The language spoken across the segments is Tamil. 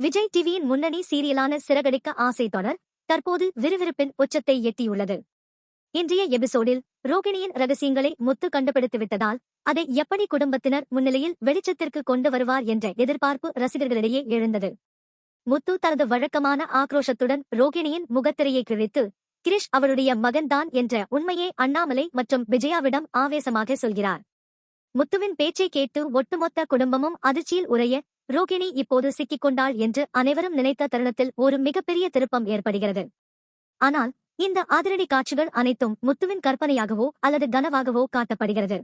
விஜய் டிவியின் முன்னணி சீரியலான சிறகடிக்க ஆசை தொடர் தற்போது விறுவிறுப்பின் உச்சத்தை எட்டியுள்ளது. இன்றைய எபிசோடில் ரோகிணியின் ரகசியங்களை முத்து கண்டுபிடித்துவிட்டதால் அதை எப்படி குடும்பத்தினர் முன்னிலையில் வெளிச்சத்திற்கு கொண்டு வருவார் என்ற எதிர்பார்ப்பு ரசிகர்களிடையே எழுந்தது. முத்து தனது வழக்கமான ஆக்ரோஷத்துடன் ரோகிணியின் முகத்திரையை கிழித்து கிரிஷ் அவருடைய மகன்தான் என்ற உண்மையை அண்ணாமலை மற்றும் விஜயாவிடம் ஆவேசமாக சொல்கிறார். முத்துவின் பேச்சை கேட்டு ஒட்டுமொத்த குடும்பமும் அதிர்ச்சியில் உரைய ரோகிணி இப்போது சிக்கிக் கொண்டாள் என்று அனைவரும் நினைத்த தருணத்தில் ஒரு மிகப்பெரிய திருப்பம் ஏற்படுகிறது. ஆனால் இந்த அதிரடி காட்சிகள் அனைத்தும் முத்துவின் கற்பனையாகவோ அல்லது கனவாகவோ காட்டப்படுகிறது.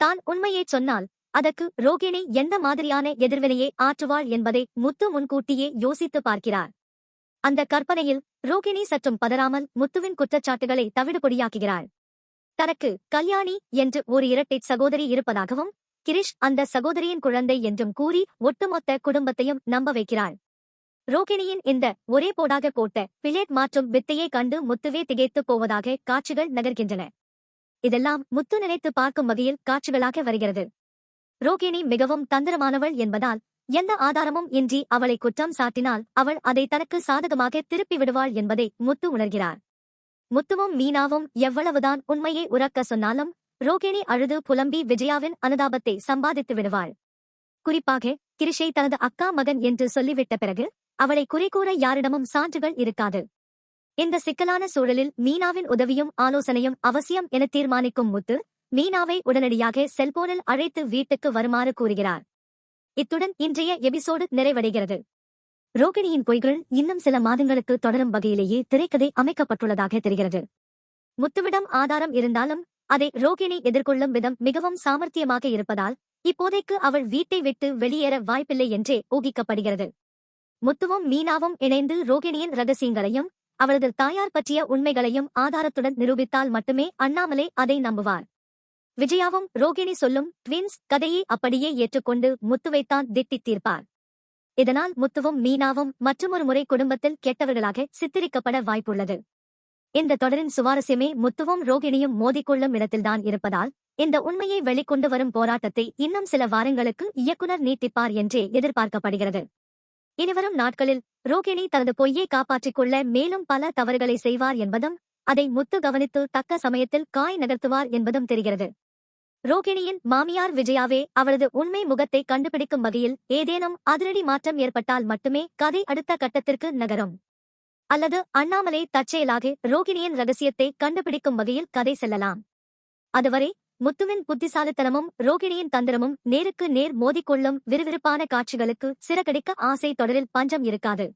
தான் உண்மையைச் சொன்னால் அதற்கு ரோகிணி எந்த மாதிரியான எதிர்வினையை ஆற்றுவாள் என்பதை முத்து முன்கூட்டியே யோசித்து பார்க்கிறார். அந்த கற்பனையில் ரோகிணி சற்றும் பதறாமல் முத்துவின் குற்றச்சாட்டுகளை தவிடுபொடியாக்குகிறாள். தனக்கு கல்யாணி என்று ஒரு இரட்டை சகோதரி இருப்பதாகவும் கிரிஷ் அந்த சகோதரியின் குழந்தை என்றும் கூறி ஒட்டுமொத்த குடும்பத்தையும் நம்ப வைக்கிறாள். ரோகிணியின் இந்த ஒரே போடாக போட்ட பிளேட் மாற்றும் வித்தையை கண்டு முத்துவே திகைத்துப் போவதாக காட்சிகள் நகர்கின்றன. இதெல்லாம் முத்து நினைத்து பார்க்கும் வகையில் காட்சிகளாக வருகிறது. ரோகிணி மிகவும் தந்திரமானவள் என்பதால் எந்த ஆதாரமும் இன்றி அவளை குற்றம் சாட்டினால் அவள் அதை தனக்கு சாதகமாக திருப்பி விடுவாள் என்பதை முத்து உணர்கிறார். முத்துவும் மீனாவும் எவ்வளவுதான் உண்மையை உறக்க சொன்னாலும் ரோகிணி அழுது புலம்பி விஜயாவின் அனுதாபத்தை சம்பாதித்து விடுவாள். குறிப்பாக கிரிஷை தனது அக்கா மகன் என்று சொல்லிவிட்ட பிறகு அவளை குறை கூற யாரிடமும் சான்றுகள் இருக்காது. இந்த சிக்கலான சூழலில் மீனாவின் உதவியும் ஆலோசனையும் அவசியம் என தீர்மானிக்கும் முத்து மீனாவை உடனடியாக செல்போனில் அழைத்து வீட்டுக்கு வருமாறு கூறுகிறார். இத்துடன் இன்றைய எபிசோடு நிறைவடைகிறது. ரோகிணியின் பொய்கள் இன்னும் சில மாதங்களுக்கு தொடரும் வகையிலேயே திரைக்கதை அமைக்கப்பட்டுள்ளதாக தெரிகிறது. முத்துவிடம் ஆதாரம் இருந்தாலும் அதை ரோகிணி எதிர்கொள்ளும் விதம் மிகவும் சாமர்த்தியமாக இருப்பதால் இப்போதைக்கு அவள் வீட்டை விட்டு வெளியேற வாய்ப்பில்லை என்றே ஊகிக்கப்படுகிறது. முத்துவும் மீனாவும் இணைந்து ரோகிணியின் ரகசியங்களையும் அவளது தாயார் பற்றிய உண்மைகளையும் ஆதாரத்துடன் நிரூபித்தால் மட்டுமே அண்ணாமலை அதை நம்புவார். விஜயாவும் ரோகிணி சொல்லும் ட்வின்ஸ் கதையை அப்படியே ஏற்றுக்கொண்டு முத்துவைத்தான் திட்டித் தீர்ப்பார். இதனால் முத்துவும் மீனாவும் மற்றொரு முறை குடும்பத்தில் கெட்டவர்களாக சித்தரிக்கப்பட வாய்ப்புள்ளது. இந்த தொடரின் சுவாரஸ்யமே முத்துவும் ரோகிணியும் மோதிக்கொள்ளும் இடத்தில்தான் இருப்பதால் இந்த உண்மையை வெளிக்கொண்டு வரும் போராட்டத்தை இன்னும் சில வாரங்களுக்கு இயக்குனர் நீட்டிப்பார் என்றே எதிர்பார்க்கப்படுகிறது. இனிவரும் நாட்களில் ரோகிணி தனது பொய்யை காப்பாற்றிக் கொள்ள மேலும் பல தவறுகளை செய்வார் என்பதும் அதை முத்து கவனித்து தக்க சமயத்தில் காய் நகர்த்துவார் என்பதும் தெரிகிறது. ரோகிணியின் மாமியார் விஜயாவே அவளது உண்மை முகத்தை கண்டுபிடிக்கும் வகையில் ஏதேனும் அதிரடி மாற்றம் ஏற்பட்டால் மட்டுமே கதை அடுத்த கட்டத்திற்கு நகரும். அல்லது அண்ணாமலை தற்செயலாக ரோகிணியின் ரகசியத்தை கண்டுபிடிக்கும் வகையில் கதை செல்லலாம். அதுவரை முத்துவின் புத்திசாலித்தனமும் ரோகிணியின் தந்திரமும் நேருக்கு நேர் மோதிக்கொள்ளும் விறுவிறுப்பான காட்சிகளுக்கு சிறகடிக்க ஆசை தொடரில் பஞ்சம் இருக்காது.